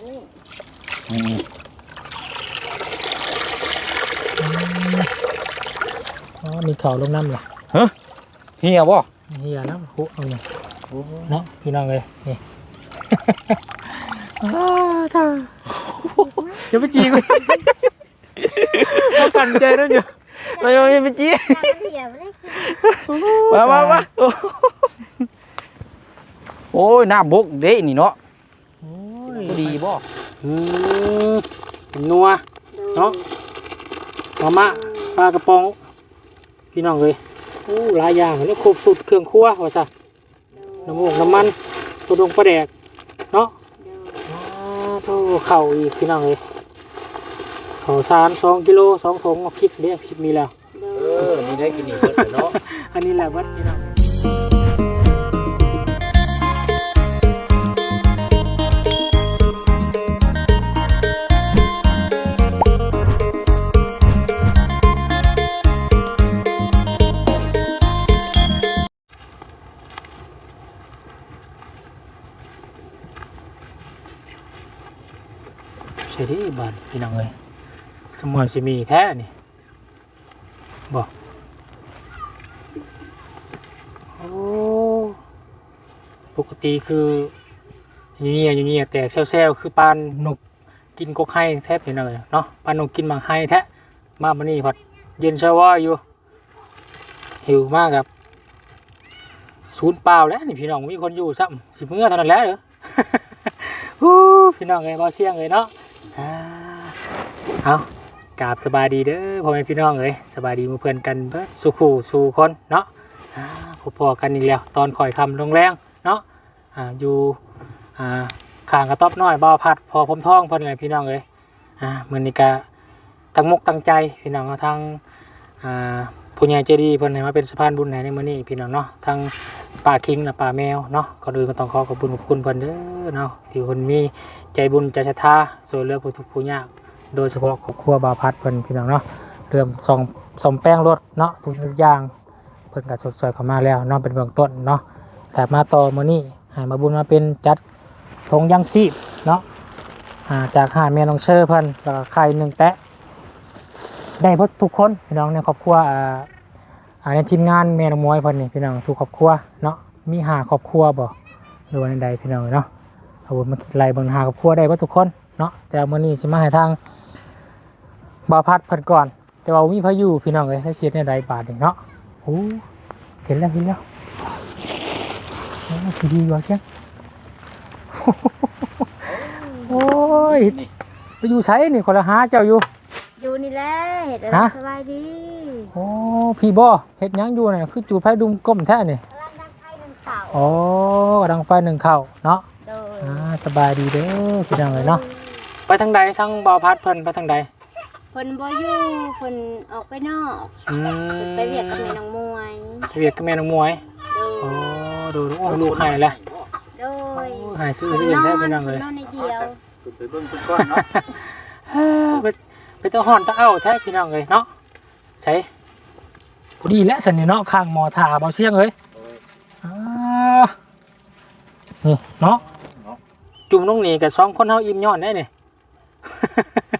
อันนี้อืมอ๋อมีเข่าลงน้ำเลยเฮียบ่เฮียน้ำคุเอาเนี่ยเนาะพี่น้องเลยนี่อ้าวท่าอย่าไปจีบเขากันใจแล้วอยู่ไม่ไม่ไปจี้น้ำเหี่ยวได้กินมามามาโอ้ยน้ำบกเด้นี่เนาะ โอ้ยบ่ดีบ่อืมเป็นนัวเนาะมาม่าปลากระป๋องพี่น้องเลยโอ้หลายอย่างเลยครบสุดเครื่องครัวว่าซะน้ำมูกน้ำมันตัวดงปลาแดกเนาะอ้าวโธ่เข่าอีกพี่น้องเลยเข่าสารสองกิโลสองถุงเอาพริกเด้อพริกมีแล้วเออมีได้กินอีกเบิดเนาะอันนี้แหละวัดพี่น้อง บานพี่น้องเลยสมอนสิมีแท้นี่บอกโอ้ปกติคืออย่างนี้อย่างนี้แต่เซลล์คือปานนกกินกกไห้แทบเห็นเลยเนาะปานนกกินหมากไห้แท้มาบันนี้พัดเย็นเชว่าอยู่หิวมากครับศูนย์เปล่าแล้วนี่พี่น้องมีคนอยู่ซ้ำสิเมื่อเท่านั้นแล้วเหรอพี่น้องไงบ่เชียงเลยเนาะ เอากราบสบายดีเด้อพ่อแม่พี่น้องเลยสบายดีมู่เพื่อนกันเบิดสุขูสู่คนเนาะพบพอกันอีกแล้วตอนข่อยคำลงแรงเนาะอ่าอยู่อ่าขางกระต๊อบน้อยบ่าวพัดพอพมท้องเพิ่นเลยพี่น้องเลยอ่ามือนี้ก็ตั้งมุกตั้งใจพี่น้องเอาทางอ่าผู้ใหญ่ใจดีเพิ่นให้มาเป็นสะพานบุญให้ในมือนี้พี่น้องเนาะทางป่าคิงและป่าแมวเนาะก่อนอื่นก็ต้องขอขอบคุณขอบคุณเพิ่นเด้อเนาะที่เพิ่นมีใจบุญใจศรัทธาช่วยเลือผู้ทุกข์ผู้ยาก โดยเฉพาะครอบครัวบาพัดเพิ่นพี่น้องเนาะเริ่มส่องสมแป้งรถเนาะทุกๆอย่างเพิ่นก็สดสวยเข้ามาแล้วเนาะเป็นเบื้องต้นเนาะแต่มาต่อมื้อนี้ให้มาบุญมาเป็นจัดธงยังชีเนาะอ่าจากหาดแม่น้องเชอร์เพิ่นแล้วก็ไข่หนึ่งแตะได้หมดทุกคนพี่น้องในครอบครัวอ่าอ่าในทีมงานแม่น้องมวยเพิ่นนี่พี่น้องทุกครอบครัวเนาะมีหาครอบครัวบ่หรือว่าในใดพี่น้องเนาะเอาบุญมาคิดไล่บิ่งหาครอบครัวได้หมดทุกคนเนาะแต่มื้อนี้สิมาให้ทาง บ่าวพัดเพิ่นก่อน แต่ว่าบ่มีพายุพี่น้องเอ้ยถ้าเสียในใดบาทนี่เนาะโอ้เห็นแล้วเห็นแล้วโอ้ทีดีวะเสียงโอ้ยไปอยู่ใช้นี่คนละหาเจ้าอยู่ อยู่นี่แหละเห็ดฮะสบายดีโอ้พี่บ่เฮ็ดหยังอยู่น่ะคือจูดไฟดุมก้มแท้นี่กำลังดังไฟดังเต่าโอ้กำลังไฟหนึ่งเข้าเนาะโดยอ่าสบายดีเด้อพี่น้องเลยเนาะไปทางใดทางบ่าวพัดเพิ่นไปทางใด เพิ่นบ่อยู่เพิ่นออกไปนอกอืเพิ่นมไปเวียกกับแม่น้องมวยเวียกกับแม่น้องมวยโดโอ้ยดูดูโอ้ลูกให้แล้วโดยโอ้หายซื้อซื้อแท้พี่น้องเลยนอนในเดียวขึ้นไปเบิ่งเพิ่นก่อนเนาะเฮ้อไปไปเตาห่อนเตาเอ้าแท้พี่น้องเลยเนาะใช่พอดีและสันนี่เนาะข้างหมอถาเบาเชียงเลยอ่านี่เนาะ จุ่มลงนี่กับสองคนเฮาอิ่มย้อนได้นี่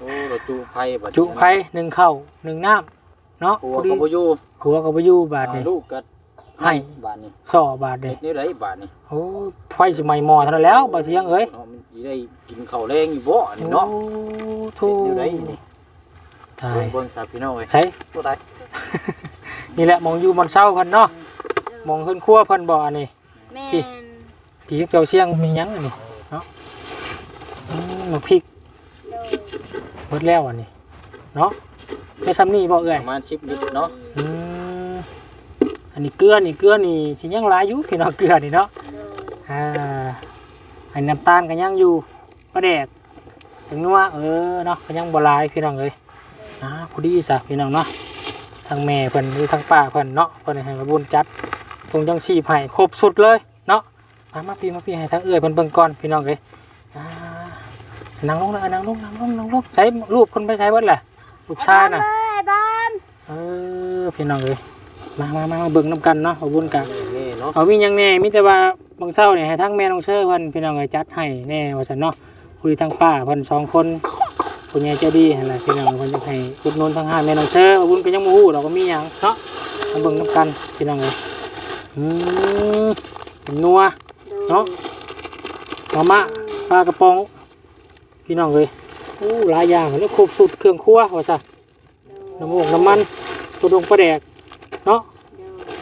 โอ้เราจูไผบัดจุไผ่หนึ่งข้าวหนึ่งน้ำเนาะหัพวอดีก็บ่อยู่หัวกับอยู่บาทนี่ ลูกก็ให้ บาดนี้ซ่อบาทเด็นี่กนี่ได้บาดนี้โอ้ไฟสมัยหมอเท่านั้นแล้วเบาเชียงเอ้ยเนาะมันสิได้กินข้าวแรงอยู่บ่นี่เนาะ โอ้เฮ็ทูดอยู่ได้นี่ ตายเบิ่งเบิ่งซะพี่น้องเอ้ยใช่ ตัวใดนี่แหละมองอยู่มอนเศร้าเพิ่นเนาะมองขึ้นครัวเพิ่นบ่อันนี้แม่นผีเปียวเชียงมีหยังอันนี้เนาะอืมมาพริกโดย เบิดแล้วอันนี้เนาะไม่ซ้ำนี่บ่เอ่ปยระมาณ10ลิตรเนาะอืมอันนี้เกลือนี่เกลือนี่สิยังหลายอยู่พี่น้องเกลือนี่เนาะโดยอ่าอันน้ำตาลก็ยังอยู่ปลาแดกถึงนัวเออเนาะก็ยังบ่หลายพี่น้องเอ้ยอ่าพอดีซะพี่น้องเนาะทางแม่เพิ่นหรือทางป้าเพิ่นเนาะเพิ่นให้มาบุญจัดตรงจังสีให้ครบสุดเลยเนาะมามาพี่มาพี่ให้ทางเอื้อยเพิ่นเบิ่งก่อนพี่น้องเอ้ย อ่านั่งลงนะนั่งลงนั่งลงนั่งลงใช้รูปคนไปใช้เบิดแหละลูกชายน่ะไอ้บ้านเออพี่น้องเอ้ยมามามามาเบิ่งน้ำกันเนาะมาบุญกันนี่เนาะเอามีหยังแน่มีแต่ว่าบางเช้าเนี่ยให้ทั้งแม่น้องเชื่อเพิ่นพี่น้องเอ้ยจัดให้แน่ว่าซั่นเนาะคุยทางป้าเพิ่นสองคนผู้ใหญ่ใจดีหั่นแหละพี่น้องเพิ่นจะให้อุดหนุนทางห้างแม่น้องเชอร์บุญก็ยังบ่ฮู้เราก็มีหยังเนาะมาเบิ่งนํกันพี่น้องเอ้ยอืมเป็นนัวเนาะมาม่าปลากระป๋อง พี่น้องเอ้ยโอ้หลายอย่างแล้วครบสุดเครื่องครัวว่าซะน้ำมันน้ำมันตัวดงปลาแดกเนาะ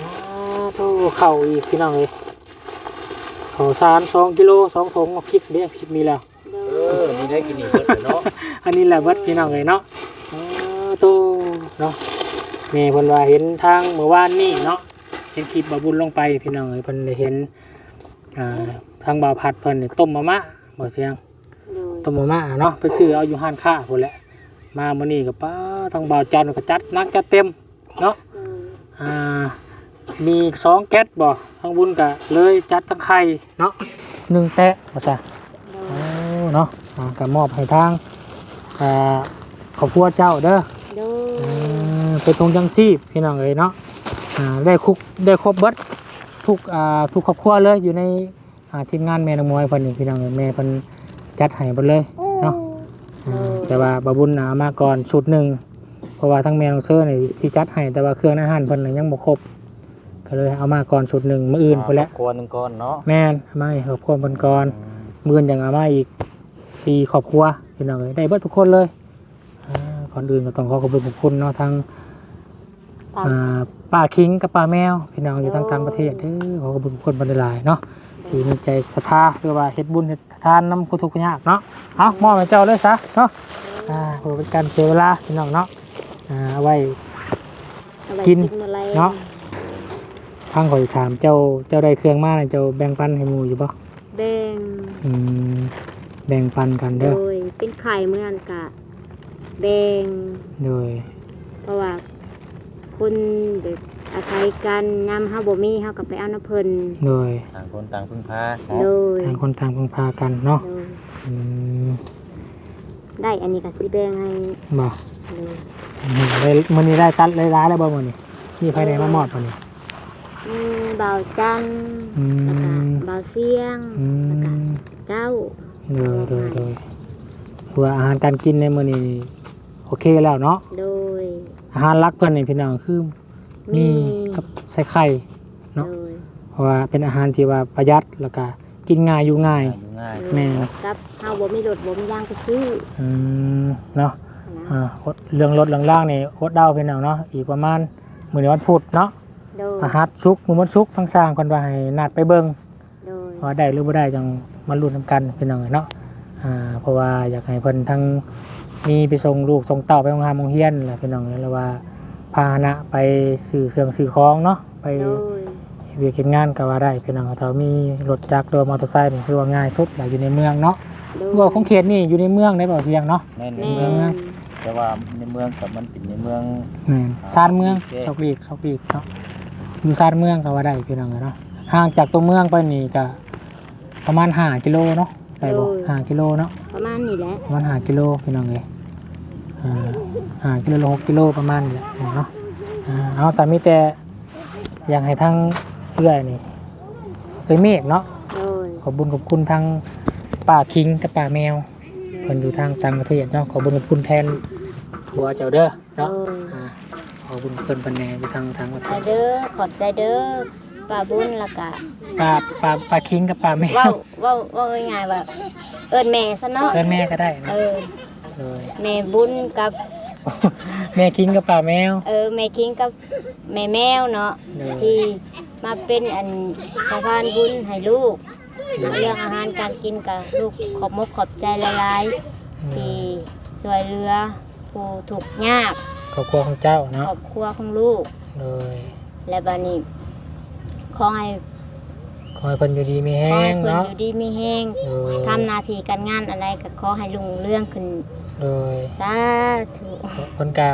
อ่าโตเข่าอีกพี่น้องเลยเข่าสารสองกิโลสองถุงเอาคลิปเดียวคลิปนี้แล้วเออมีได้กินอีกเบิดเลยเนาะอันนี้แหละเบิดพี่น้องเลยเนาะอ่าโตเนาะแม่เพิ่นว่าเห็นทางเมื่อวานนี่เนาะเห็นคลิปบาบุญลงไปพี่น้องเลยเพิ่นได้เห็นอ่าทางบ่าวผัดเพิ่นนี่ต้มมะมะบ่เสียงโดย ตมมะมะเนาะไปซื้อเอาอยู่ห้านค้าพุ่นแหละมามื้อนี้ก็ป้าทางบ่าวจันทร์ก็จัดหนักจัดเต็มเนาะอ่ามีสองแก๊สบ่ทางบุญกะเลยจัดทั้งไข่เนาะหนึ่งแตะว่าซะโอ้เนาะอ่าก็มอบให้ทางอ่าขอบครัวเจ้าเด้อโดอ่ายเป็นทงจังซีพพี่น้องเอ้ยเนาะอ่าได้คุกได้ครบเบิดทุกอ่าทุกครอบครัวเลยอยู่ในอ่าทีมงานแม่นางมวยเพิ่นนี่พี่น้องเอ้ยแม่เพิ่น จัดให้เบิดเลยเนาะอ่าแต่ว่าบาบุญเอามาก่อนชุดหนึ่งเพราะว่าทั้งแม่น้องเซอร์นี่สิจัดให้แต่ว่าเครื่องอาหารเพิ่นน่ะยังบ่ครบก็เลยเอามาก่อนชุดหนึ่งมื้ออื่นพุ่นแหละ ครัวหนึงก้อนเนาะแม่นเอามาให้ครอบครัวเพิ่นก่อนอืมมื้ออื่นยังเอามาอีกสี่ครอบครัวพี่น้องเอ้ยได้เบิดทุกคนเลยอ่าก่อนอื่นก็ต้องขอขอบคุณขอบคุณเนาะทางตามอ่าป้าคิงกับป้าแมวพี่น้องอยู่ทางต่างประเทศเด้อขอขอบคุณขอบคุณบรรดาลายเนาะ ที่มีใจศรัทธาหรือว่าเฮ็ดบุญเฮ็ดทานนำผู้ทุกข์ยากเนาะเอามอบให้เจ้าเลยซะเนาะอ่าเพื่อเป็นการเสียเวลาพี่น้องเนาะอ่าเอาไว้เอาไว้กินมื้อแลงเนาะทางขอยถามเจ้าเจ้าได้เครื่องมาน่ะเจ้าแบ่งปันให้หมู่อยู่บ่แบ่งอืมแบ่งปันกันโดเด้อยเป็นไข่เมื่อนั้นกะแบ่งโดยเพราะว่า คนแบบอาศัยกันยามเฮาบ่มีเฮาก็ไปเอาน้ำเพิ่นโดยต่างคนต่างพึ่งพาโดเนาะยทางคนต่างพึ่งพากันเนาะโดยอืมได้อันนี้ก็สิแบ่งให้บ่โดยอืมได้มื้อนี้ได้ตัดได้ร้ายแล้วบ่มื้อนี้มีภายในมามอดบ่นี่ มีเบาจันทร์อืแล้วก็มเบาเสียงอืแล้วก็มเจ้าโดยโดยโดยคือว่าอาหารการกินในมื้อนี้โอเคแล้วเนาะโดย อาหารหลักเพิ่นนี่พี่น้องคือมีกับใส่ไข่เนาะโดยเพราะว่าเป็นอาหารที่ว่าประหยัดแล้วก็กินง่ายอยู่ง่ายอยู่ง่ายโดยแม่กับเฮาบ่มีรถบ่มียางไปซื้ออืมเนาะนะอ่าอดเรื่องรถเรื่องล่างนี่อดเดาพี่น้องเนาะอีกประมาณมื้อนี้วันพุธเนาะโดยอาหารสุกร์มื้อวันศุกร์ทั้งสร้างคนว่าให้นัดไปเบิ่งโดยว่าได้หรือบ่ได้จังมาลุ้นนํกันพี่น้องเนาะอ่า เพราะว่าอยากให้เพิ่นทั้งมีไปส่งลูกส่งเต้าไปโรงงานโรงเรียนแหละพี่น้องแล้วว่าพาหนะไปซื้อเครื่องซื้อของเนาะไปโดยเวียกเฮ็ดงานก็ว่าได้พี่น้องถ้ามีรถจักรหรือว่ามอเตอร์ไซค์นี่คือว่าง่ายสุดแหละอยู่ในเมืองเนาะโดยว่าของเขตนี่อยู่ในเมืองได้บ่เสียงเนาะ แม่นในแม่เมืองนะ แต่ว่าในเมืองกับมันเป็นในเมือง แม่นซานเมืองโอเค ซอกลีกซอกลีกเนาะอยู่ซานเมืองก็ว่าได้พี่น้องเนาะห่างจากตัวเมืองไปนี่ก็ประมาณ5กิโลเนาะ ได้บ่ห้ากิโลเนาะประมาณนี้แหละประมาณห้ากิโลพี่น้องเอ้ยอ่าห้ากิโลหรือหกกิโลประมาณนี้แหละเนาะอ่าเอาแต่มีแต่อยากให้ทั้งเอื้อยนี่เอ้ยเมฆเนาะโดยขอบบุญขอบคุณทั้งป่าคิงกับป่าแมวเพิ่นอยู่ทางต่างประเทศเนาะขอบบุญขอบคุณแทนผัวเจ้าเด้อโดเนาะยอ่าขอบคุญเพิ่นเพิ่นแหน่อยู่ทางทางประเทเอาศเด้อขอบใจเด้อป้าบุญและกะ ป่าป่าป่าคิงกับป่าแมเว้าวเว้าเว้าง่ายๆว่าเอิ้นแม่ซะเนาะเพิ่นแม่ก็ได้เอนะอเลยแม่บุญกับแม่คิงกับป่าแมว เออแม่คิงกับแม่แมวเนาะเลยที่มาเป็นอันสะพานบุญให้ลูก เรื่องอาหารการกินกับลูกขอบมกขอบใจหลายๆที่ช่วยเหลือผู้ถูกข์ยากครอบครัวของเจ้าคเนาะรอบครัวของลูก เลยและบัดนี้ขอให้ ขอให้เพิ่นอยู่ดีมีขแห้อให้งเพิ่นเนาะอยู่ดีมีแห้งเลยทำหนาทีการงานอะไรก็ขอให้ลุงเรื่องขึ้นเลยสาธุเพิ่นก็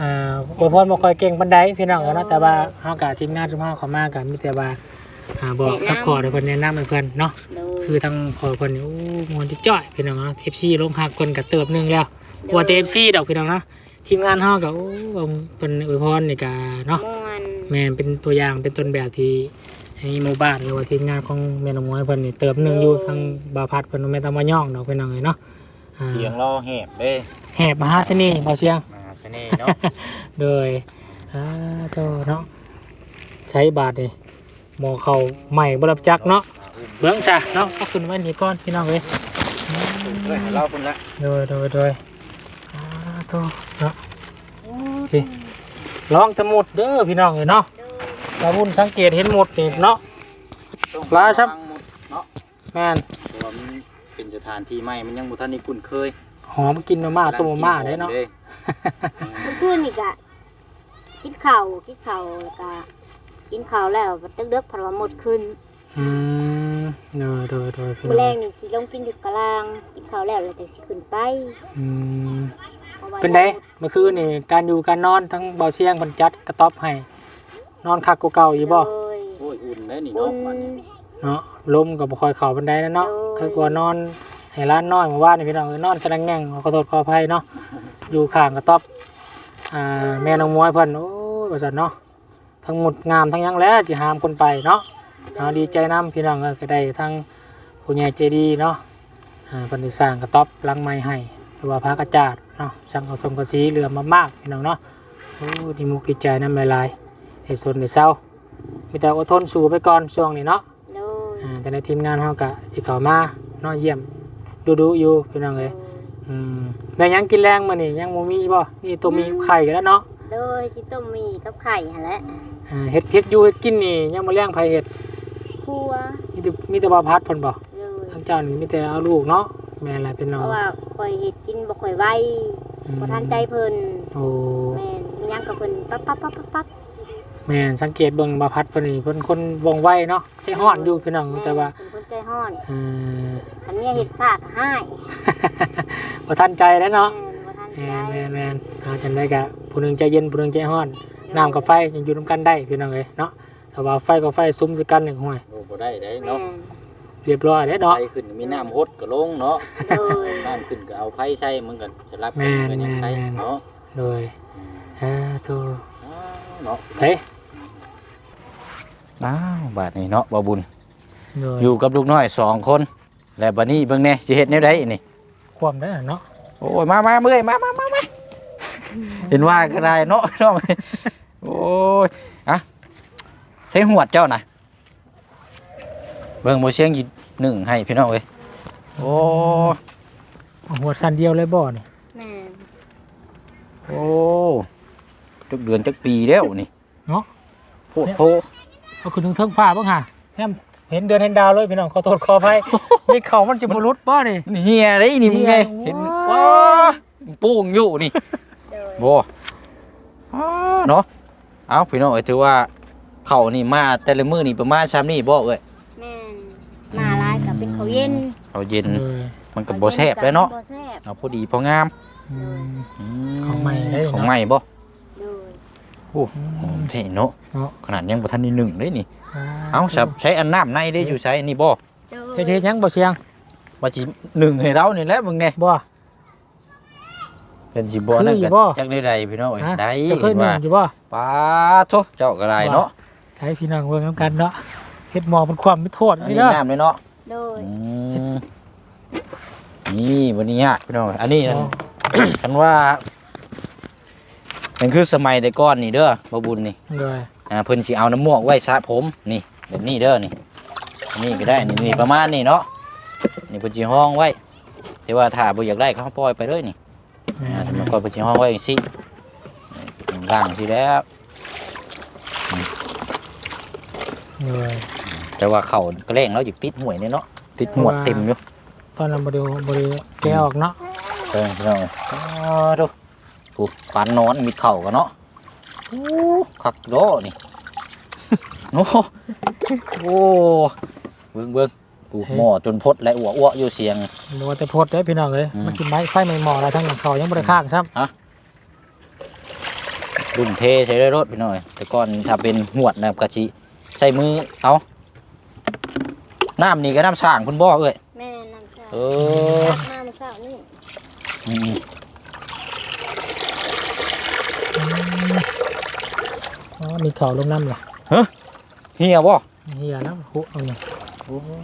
อ่าอวยพรบ่ค่อยเก่งปานใดพี่น้องเนาะแต่ว่าเฮากับทีมงานทุกเฮาเข้ามาก็มีแต่ว่าอ่าบอกซัพพอร์ตให้เพิ่นแนะนำให้เพิ่นเนาะ โดยคือทางพอเพิ่นนี่โอ้มวนจะจ้อยพี่น้องเนาะ FC ลงหักเพิ่นก็เติบหนึงแล้วว่าแต่ FC ดอกพี่น้องเนาะทีมงานเฮาก็โอ้เพิ่นอวยพรนี่ก็เนาะม่วนแม่นเป็นตัวอย่างเป็นต้นแบบที่ อันนี้หมู่บ้านหรือว่าทีมงานของแม่นกน้อยเพิ่นนี่เติมหนึงอยู่ทางบาพัดเพิ่นบ่แม่นตามมาย่องดอกพี่น้องเอ้ยเนาะอ่าเสียงเราแหบเด้แหบมหาเสน่ห์บ่เสียง มาเสน่ห์เนาะ โดยอ่าโตเนาะใช้บาทนี่หมอเขาใหม่บรับจักเนาะเบื้องจ้ะเนาะก็ขึ้นไว้นี่ก่อนพี่น้องเอ้ยเฮ้ยเราพุ่นละโดยโดยโดยอ่าโตเนาะพี่ลองจะหมดเด้อพี่น้องเอ้ยเนาะตาบุญสังเกตเห็นหมดนี่เนาะต้องปลาครับวงหมดเนาะแม่นเพราะว่ามันเป็นสถานที่ใหม่มันยังบ่ทันได้คุ้นเคยหอมกินมาม่าต้มมาม่าได้เนาะ ด้เมื่อคืนนี่ก็กินข้าวกินข้าวแล้วก็กินข้าวแล้วเด็กๆเพราะว่าหมดคืนอืมโดยโดยโดยพี่มื้อน้แรองงนี่สิลงกินอยู่กลาง กินข้าวแล้วแล้วจะสิขึ้นไปอืม พราะว่าเป็นไดเมื่อคืนนี่การอยู่การนอนทั้งเบาเสียงบรรจัดกระต๊อบให้ นอนคักกว่าเก่าอยู่บ่โดยโอ้ยอุ่นได้นี่บุเนาะญวันนี้เนาะลมกับบ่คอยเข่าบันไดนะเนาะโอ้ยคือกลัวนอนให้ร้านน้อยเมาว่านนี่พี่น้องเอ้ยนอนแสดงแง่งขอโทษขออภัยเนาะอยู่ข้างกระต๊อบอ่าแม่น้องมวยเพิ่นโอ้ยว่าซั่นเนาะทั้งหมดงามทั้งหยังแล้วสิหามคนไปเนาะเอาดีใจนํพี่น้องเอ้ยก็ได้ทั้งผู้ใหญ่ใจดีเนาะอ่าเพิ่นได้สร้างกระต๊อบหลังใหม่ให้หรือว่าพระกระจาดเนาะสั่งเอาสมกระสีเหลือมามากพี่น้องเนาะโอ้ดีมุกดีใจนำหลายๆ ให้สนให้เศร้ามีแต่อดทนสู้ไปก่อนช่วงนี้เนาะโดยอ่าแต่ในทีมงานเขาก็สิเข้ามาเนาะเยี่ยมดูดูๆอยู่พี่น้องเอ้ยอืมได้หยังกินแรงมื้อนี้ยังบ่มีบ่นี่ตัวมีไข่กันแล้วเนาะโดยสิต้มมีกับไข่หั่นแหละอ่าเฮ็ดเฮ็ดอยู่เฮ็ดกินนี่ยังบ่แรงไผเฮ็ดครัวมีแต่มีแต่บ่พัดเพิ่นบ่โดยทางเจ้านี่มีแต่เอาลูกเนาะแม่นล่ะเป็นเพน้องราะว่าข่อยเฮ็ดกินบ่ค่อยไวอืมบ่ทันใจเพิ่นโอ้ แม่นมีหยังกับเพิ่นปั๊บปั๊บปั๊บปั๊บปั๊บ แม่นสังเกตเบิ่งบ่พัดเพิ่นนี่เพิ่นคนว่องไวเนาะใจฮ้อนอยู่พี่น้องแต่ว่าเป็นคนใจฮ้อนเอ่อคันเมียเฮ็ดซากให้บ่ทันใจแล้วเนาะแม่นบ่ทันใจแม่นแม่นแม่นเอาจังได๋ก็ผู้หนึงใจเย็นผู้หนึงใจฮ้อนน้ำกับไฟยังอยู่นํกันได้พี่น้องเอ้ยเนาะแต่ว่าไฟกับไฟซุ้มสิกันหนึ่งห้วยโอ้บ่ได้ได้แม่เนาะนเรียบร้อยแล้วเนาะ ไฟขึ้นมีน้ำฮดก็ลงเนาะโดยน้ำขึ้นก็เอาไฟใช้มันก็จะรับแม่นกันยังไงแม่นเนาะโดยอ่าโตอ้าวเนาะ เฮ้ย อ้าวบาดนี้เนาะบ่บุญ โดยอยู่กับลูกน้อยสองคน และบัดนี้เบิ่งแหน่สิเฮ็ดแนวใดนี่ ความได้อเนาะโอ้ยมามาเมื่อยมามามามาเห็นว่าก็ได้เนาะเนาะโอ้ยอะใส่หวดเจ้าน่ะเบิ่งบ่เสียงอีกหนึ่งให้พี่น้องเอ้ยโอ้เอาหัวสันเดียวเลยบ่นี่แม่นโอ้จักเดือนจักปีแล้วนี่เนาะโพดโพ เอาขึ้นถึงเทิงฟ้าบ้างค่ะแฮมเห็นเดือนเห็นดาวเลยพี่น้องขอโทษขออภัยนี่เขามันสิบ่หลุดบ่นี่นี่เฮียได้นี่มึงไงเฮียเห็นว้าว้าปูงอยู่นี่โดยบ่อ้าเนาะเอาพี่น้องเอ้ยถือว่าเขานี่มาแต่ละมื้อนี่ประมาณซ้ำนี่บ่เอ้ยแม่นมาหลายก็เป็นข้าวเย็นเขาเย็นเออมันก็บ่แซ่บเลยเนาะบ่แซ่บเอาพอดีพองามอืมอืของใหม่เลยเนาะของใหม่บ่โดยโอ้หอมเท่เนาะเนาะ ขนาดยังบ่ทันได้หนึ่งเลยนี่ เอาสับใช้อันน้ำในได้อยู่ใช้นี่บ่โดเฮ็ยดเฮ็ดหยังบ่เสียงว่าสิหนึ่งให้เรานี่แหละมึงแน่บ่ เป็นสิบ่คือนั่นอยู่ก็บ่จักได้ใดพี่น้องเอ้ยฮะได้จะเคยเห็นหนึ่ว่างอยู่บ่ป้าโทเจ้าก็ได้เนาะใช้พี่น้องเบิ่งนํกันเนาะเฮ็ดหมอมันความไม่โทษอันนี่นี้เด้อน้ำเลยเนาะ โดย อืมนี่วันนี้ฮะพี่น้องอันนี้อ๋อคันว่า มันคือสมัยแต่ก่อนนี่เด้อบ่บุญนี่เลยอ่าเพิ่นสิเอาน้ำมวกไว้สระผมนี่แบบนี้เด้อนี่อันนี่ก็ได้นี่นี่ประมาณนี้เนาะนี่เพิ่นสิห้องไว้ แต่ว่าถ้าบ่อยากได้เขาปล่อยไปเลยนี่อ่าสมัยก่อนเพิ่นสิห้องไว้จังซี่ล่างสิแหล้วเลยแต่ว่าเขาก็แรงแล้วอยากติดห่วยนี่เนาะติดหมวดเต็มอยู่ตอนนั้นบ่ได้บ่ได้แก้ออกเนาะเออพี่น้องอ๋อดู ถูกปานนอนมีเข่ากันเนาะโอ้คักโดนี่โอ้โอ้เบิ่งเบิ่งปูหม้อจนพดและอ้วอ้วอยู่เสียงบ่ว่าแต่โพดเด้อพี่น้องเอ้ยอืมมันสิไม้ไฟไหม้หม้ออะไรทั้งหลังเขายังบ่ได้ข้างซ้ำรุ่นเทใช้ได้รถพี่น้อยแต่ก่อนถ้าเป็นหวดนะกะชิใช้มือเอาน้ำนี่ก็น้ำสร้างคุณบ่เอ้ยแม่น้ำชาเออน้ำชานี่ มอ๋อมีเขาลงน้ำเหรอเฮียบ่เฮียแล้วหุเอานี่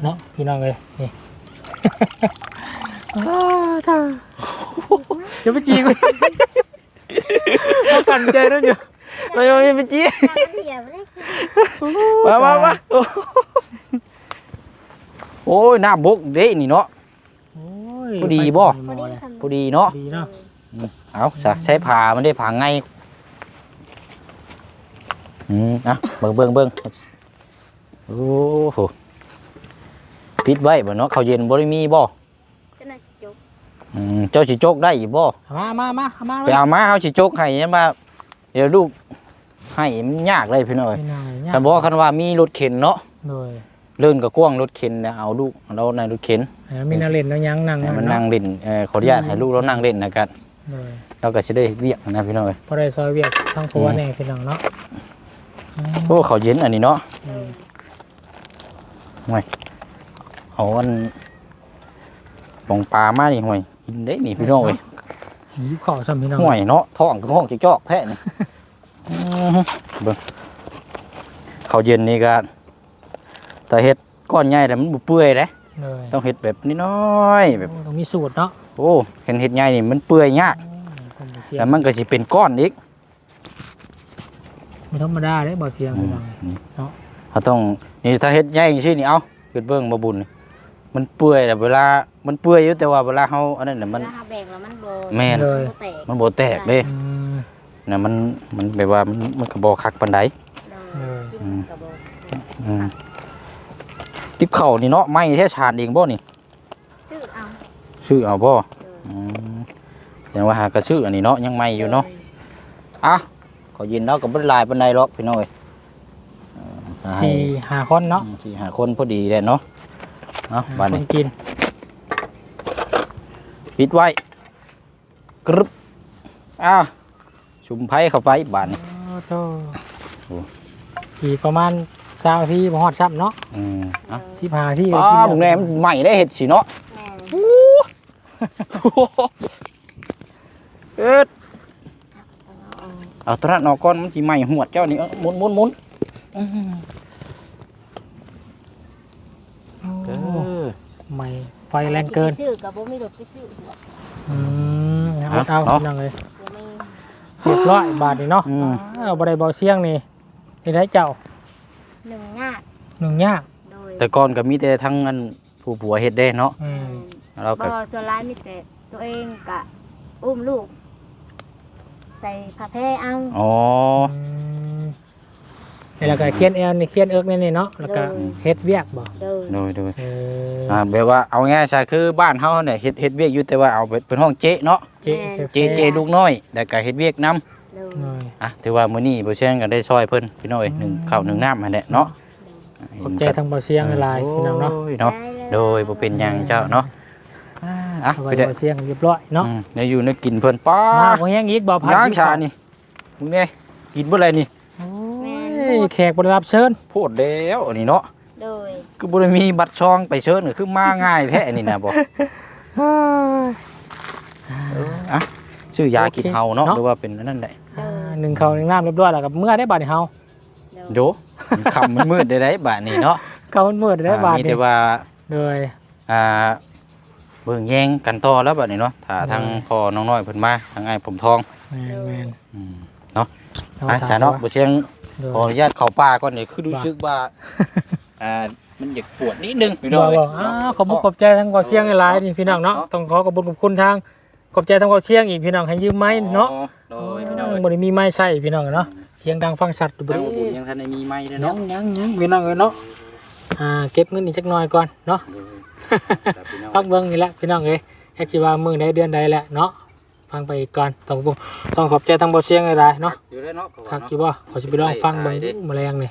เนาะพี่น้องเลยนี่อ้าวท่าอย่าไปจีกันมาปั่นใจแล้วอยู่ไปไปไปจี้เดี๋ยวได้มามามาโอ้ยหน้าบกเด้นี่เนาะโอ้ยพอดีบ่ไปใส่หม้อเลยพอดีเนาะดีเนาะเอาซะใช้ผ่ามันได้ผ่าไง อืมอะเบิ่งเบิ่งเบิ่งโอ้โหปิดไว้บ่เนาะข้าวเย็นบ่ได้มีบ่จะน่าจุกอืมเจ้าสิโจกได้อีกบ่เอามามามาเอามาไปเอามาเฮาสิโจกให้ยันมาเดี๋ยวลูกให้มันยากเลยพี่น้อยไม่นายเนี่ยคันบอกคันว่ามีรถเข็นเนาะโดยเลื่อนกับกว้างรถเข็นเนี่ยเอาลูกเราในรถเข็นแล้วมีนาเล่นแล้วยังนั่งให้มันเาะนั่งเล่นเอ่อขออนุญาตให้ลูกเรานั่งเล่นนะครับโดยเราก็จะได้เวียกนะพี่น้อยพอได้ซอยเวียกทั้งครัวแน่พี่น้องเนาะอืม โอ้เขาวเย็นอันนี้เนาะอืมเอาอันปองปลามานี่ห่วยกินได้นี่พี่น้องเอ้ยหิวข้าวซ้ำพี่น้องห่วยเนาะท้องก็ห้องจอกๆแท้นี่อื้อหือเบิ่งข้าวเย็นนี่ก็แต่เฮ็ดก้อนใหญ่แต่มันบ่เปื่อยเด้เลยต้องเฮ็ดแบบนี้น้อยๆแบบโอ้ต้องมีสูตรเนาะโอ้เห็นเฮ็ดใหญ่นี่มันเปื่อยยากอืมผมบ่เสียแล้วมันก็สิเป็นก้อนอีก ไม่ธรรมดาเลยบ่เสียงพี่น้องนี่เนาะเขาต้องนี่ถ้าเฮ็ดใหญ่จังซี่นี่เอาเฮ็ดเบิ่งบ่บุญนี่มันเปื่อยแต่เวลา มันเปื่อยอยู่แต่ว่าเวลาเฮาอันนั้นน่ะมันเวลาแบกแล้วมันโบแม่นโบแตกมันบ่แตกเด้อืมน่ะมันมันแบบว่ามันมันก็บ่คักปานใดเลยกินกับโบอืมติบเข้าวนี่เนาะไม้แท้ชานเองบ่นี่ชื่อเอาซื้อเอาบ่เลยอืมแต่ว่าหากระซื้ออันนี้เนาะยังใหม่อยู่เนาะ อะ ขอยินเนาะก็บ่ได้หลายปานใดหรอกพี่น้อยเอ่อให้สี่ห้าคนเนาะอืมสี่หาคนพอดีแหละเนาะเนาะบัดคนี้นกินปิดไว้กรึบอ้าวชุมไผ่เข้าไปบานนี้โอ้โตโอ้อีกประมาณสามนาทีบ่ฮอดซ้ำเนาะอืมอะสิบห้านาทีก็อ้ากินบุงแหนมใหม่ได้เห็ดสิเนาะแม่เอ็ด เอาเอาตระนอกก้อนมันสิใหม่หวดเจ้านี่เอาหมุนหมุนหมุนอื้อหือโอ้เออไม่ไฟแรงเกินชื่อกับโบมีรถไปชื่ออืมเอาเอาพี่น้องเลยโบมีเรียบร้อยบาทนี่เนาะอืมเอาบ่ได้เบาเสียงนี่นี่ได้เจ้าหนึ่งงาดหนึ่งยากโดยแต่ก่อนก็มีแต่ทั้งอันผู้ผัวเฮ็ดได้เนาะอืมเราบ่ก็ส่วนร้ายมีแต่ตัวเองกะอุ้มลูก ใส่ผ้าแพรเอาอ๋อมแล้วก็เขียนแอลนี่เขียนเอิกนี่นี่เนาะแล้วก็เฮ็ดเวียกบ่โดยโดยโดยเอออ่าแบบว่าเอาง่ายๆซะคือบ้านเฮาเนี่ยเฮ็ดเฮ็ดเวียกอยู่แต่ว่าเอาเป็นห้องเจ๊เนาะเจ๊เซฟเจ๊เจ๊ลูกน้อยแล้วก็เฮ็ดเวียกนํโดยหน่อยอะถือว่ามื้อนี้บ่เช่นกันได้ซอยเพิ่นพี่น้อยหนึ่งข้าวหนึ่งน้ำหั่นแหละเนาะขอบใจทางเบาเสียงหลายๆพี่น้องเนาะโยเนาะโดยบ่เป็นหยังเจ้าเนาะ อะเอาไว้ไปเด้อเบาเสียงเรียบร้อยเนาะอืมเดี๋ยวอยู่นึกกินเพิ่นป้ามาบ่แฮงอีกบ่พันล้างชานี่มึงเนี่ยกินบ่อะไรนี่โอ้ยแขกบ่ได้รับเชิญโพดแล้วอันนี้เนาะโดยคือบ่ได้มีบัตรช่องไปเชิญก็คือมาง่ายแท้อันนี้นะบ่อะชื่อยากินเฮาเนาะหรือว่าเป็นอันนั้นได้อ่าหนึ่งเขาหนึ่งน้ำเรียบร้อยแล้วกับเมื่อได้บาทนี่เฮาโดยโดมันค่ำมันมืดได้ได้บาดนี้เนาะ เขามันมืดได้บาทอ่มีนี่แต่ว่าเลย อ่า เบิ่งแย่งกันต่อแล้วบัดนี้เนาะถ้าทางได้พ่อน้องน้อยเพิ่นมาทางไอ้ผมทองแม่นแม่นอืมเอาอะถมจ้าเนาะว่บ่เชียงโดยขออนุญาตเข้าป่าก่อนนี่คือรู้สึกว่าอ่ามันอยากปวดนิดนึงพี่น้บอองกบอกอ้าวขอบคุณขอบใจทั้งเบาเสียงหลายๆนี่พี่น้องเนาะต้องขอขอบคุณขอบคุณทางขอบใจทั้งเบาเสียงอีกพี่น้องให้ยืมไม้เนาะโดยพี่น้องบ่ได้มีไม้ใส่พี่น้องเนาะเสียงดังฟังชัดอยู่บ่ทางได้บุญยังทันได้มีไม้เลยยัเนาะงยังยังพี่น้องเอ้ยเนาะอ่าเก็บเงินอีกจักหน่อยก่อนเนาะ พักเบิ่งนี่แหละพี่น้องเอ้ยแท็กซี่ว่ามื้อใดเดือนใดแหละเนาะฟังไปอีกก่อนต้องต้องขอบใจทางเบาเสียงหลายๆเนาะอยู่ได้เนาะคักอยู่บ่ขอสิไปลองฟังเบิ่งดูแมลงนี่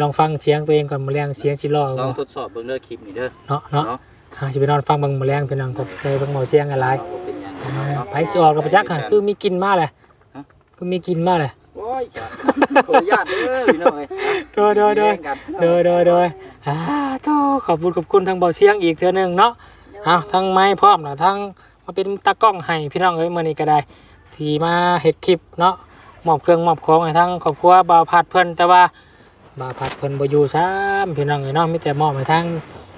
ลองฟังเสียงตัวเองก่อนแมลงเสียงสิรอลบ่องทดสอบเบิ่งเด้อคลิปนี่เด้อเนาะเนาะหาสิไปนอนฟังเบิ่งแมลงพี่น้องขอบใจเบิ่งเบาเสียงหลายบ่เป็นหยังๆอ่าไปสิออกกับประจักษ์หั่นคือมีกลิ่นมาแหละคือมีกลิ่นมาแหละโอ้ยจ้ะขออนุญาตเด้อพี่น้องเอ้ยโดยโดยโดยแย่งกันโดยโดยโดย อ่าโธ่ขอบคุณขอบคุณทางเบาเสียงอีกเทื่อหนึงเนาะเอาทั้งไม้พร้อมนะทั้งมาเป็นตากล้องให้พี่น้องเอ้ยมื่อนี้ก็ได้ ที่มาเฮ็ดคลิปเนาะมอบเครื่องมอบของให้ทั้งครอบครัวบ่าวพัดเพิ่นแต่ว่าบ่าวพัดเพิ่นบ่อยู่ซ้ำพี่น้องเอ้ยเนาะมีแต่มอบให้ทาง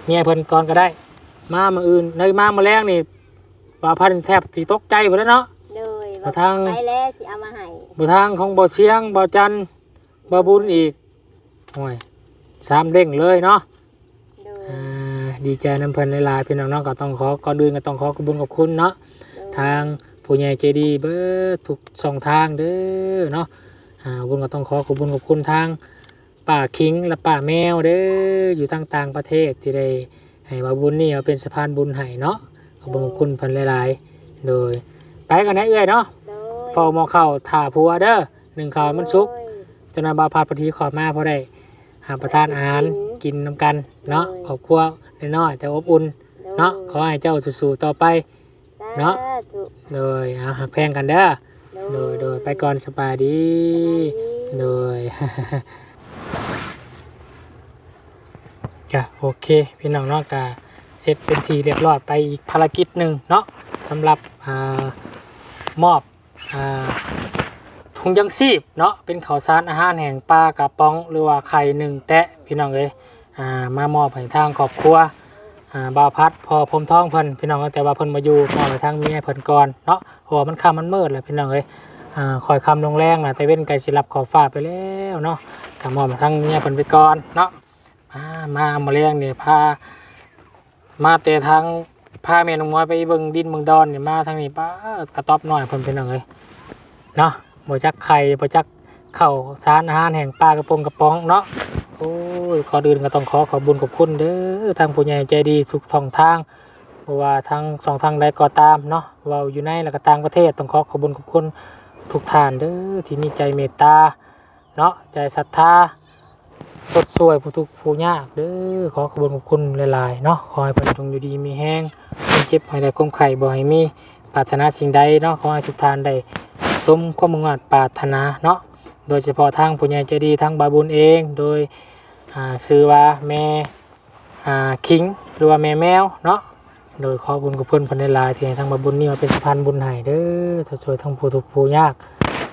เมียเพิ่นก่อนก็ได้ มามื้ออื่นในมามื้อแรงนี่บ่าวพัดแทบสิตกใจพุ่นแล้วเนาะเลยกระทางไปแล้วสิเอามาให้บ่ทางของบ่เชียงบ่จันทร์บ่บุญอีกโอ้ย สามเด้งเลยเนาะโดยอ่าดีใจน้ำเพิ่นหลายๆพี่น้องเนาะก็ต้องขอก่อนอื่นก็ต้องขอขอบคุญขอบคุณเนาะ โดย ทางผู้ใหญ่ใจดีเบิดทุกช่องทางเด้อเนาะอ่าบุญก็ต้องขอขอบคุญขอบคุณทางป้าคิงและป้าแมวเด้ออยู่ทางต่างประเทศที่ได้ให้มาบุญนี่เอาเป็นสะพานบุญให้เนาะขอบคุญขอบคุณเพิ่นหลายๆ โดย ไปกันนะเอื้อยเนาะโดยเฝ้าหมอเข้าถ่าผัวเด้อหนึ่งข้าวมันสุกโดยจนนบาพาดพอดีขอมาเพราะได้ หาประทานอาหารกินน้ำกันเนาะครอบครัวน้อยๆแต่อบอุ่นเนาะขอให้เจ้าสู้ๆต่อไป เนาะสธุโดยเอาหักแพงกันเด้อโดยโดยไปก่อนสบายดีโดยจ้ะโอเค พี่น้องเนาะกะเสร็จเป็นทีเรียบร้อยไปอีกภารกิจหนึ่งเนาะสำหรับอ่ามอบอ่า ถุงยังชีพเนาะเป็นข้าวสารอาหารแห่งปลากระป๋องหรือว่าไข่หนึ่งแตะพี่น้องเลยอ่ามามอบให้ทางครอบครัวอ่าบ่าวพัดพอพรมท้องเพิ่นพี่น้องเอ้ยแต่ว่าเพิ่นมาอยู่มอบให้ทางเมียเพิ่นก่อนเนาะเพราะว่ามันค่ำมันมืดแล้วพี่น้องเอ้ยอ่าคอยคำลงแรงนะแต่เว้นไก่สิรับขอบฟ้าไปแล้วเนาะก็มอบให้ทางเมียเพิ่นไปก่อนเนาะมามามาเลี้ยงเนี่ยพามาแต่ทางพาเมนงน้อยไปเบิ่งดินเบิ่งดอนเนี่ยมาทางนี้ป้ากระต๊อบหน้อยเพิ่นเป็นจังเลยเนาะ บ่จักไข่บ่จักเข้าสารอาหารแห่งปลากระปงกระป๋องเนาะโอ้ยขอดื่นก็ต้องขอขอบุญขอบคุณเด้อทางผู้ใหญ่ใจดีสุขท่องทางเพราะว่าทางสองทางใดก็ตามเนาะเว่าอยู่ในแล้วก็ต่างประเทศต้องขอขอบุญขอบคุณทุกท่านเด้อที่มีใจเมตตาเนาะใจศรัทธาสดสวยผู้ทุกผู้ยากเด้อขอขอบคุณขอบคุณหลายๆเนาะขอให้เพิ่นจงอยู่ดีมีแห้งคนเจ็บให้ได้ความไข่บ่ให้มีปรารถนาสิ่งใดเนาะขอให้ทุกท่านได้ สมความมุ่งมั่นปรารถนาเนาะโดยเฉพาะทางผู้ใหญ่ใจดีทางบาบุญเอง โดยอ่าชื่อว่าแม่คิงหรือว่าแม่แมวเนาะโดยขอบุญกับเพิ่อนเพิ่นลายที่ให้ทางบาบุญนี่มาเป็นสะพานบุญให้เด้อสดสวยทั้งผู้ทุกผู้ยาก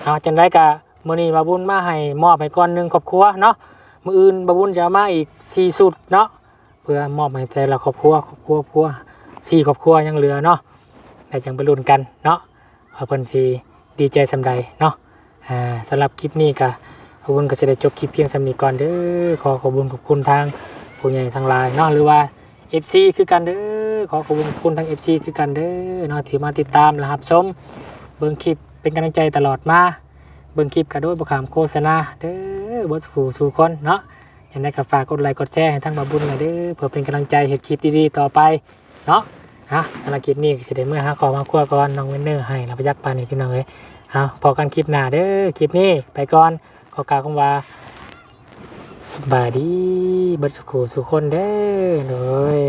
เอาจังไดกะมื้อนี้บาบุญมาให้มอบให้ก้อนหนึ่งครอบครัวเนาะมืออื่นบาบุญจะเอามาอีกสี่สุดเนาะเพื่อมอบให้แต่ละครอบครัวครอบครัวครอบครัวสี่ครอบครัวยังเหลือเนาะได้จังไปลุ้นกันเนาะเพิ่นสิ ดีใจสำใดเนาะอ่าสำหรับคลิปนี้ก็บาบุญก็จะได้จบคลิปเพียงสำนีก่อนเด้อขอขอบคุญขอบคุณทางผู้ใหญ่ทางไลน์เนาะหรือว่า FC คือกันเด้อขอขอบคุณขอบคุณทาง FC คือกันเด้อเนาะที่มาติดตามนะครับชมเบิ่งคลิปเป็นกำลังใจตลอดมาเบิ่งคลิปกันด้วยบุคามโฆษณาเด้อบ่สู่สู่คนเนาะอย่ากได้ก็ฝากกดไลค์กดแชร์ให้ทั้งบาบุญหน่อยเด้อเพื่อเป็นกำลังใจเฮ็ดคลิปดีๆต่อไปเนาะ ฮะสำหรับคลิปนี้สิเดเมื่อหาขอมาคั่วก่อนน้องเวนเนอร์ให้เราไปยักปานนี่พี่น้องเอ้ยเอาพอกันคลิปหน้าเด้อคลิปนี้ไปก่อนขอกล่าวคำว่าสบายดีบัดสุขสุขคนเด้อเลย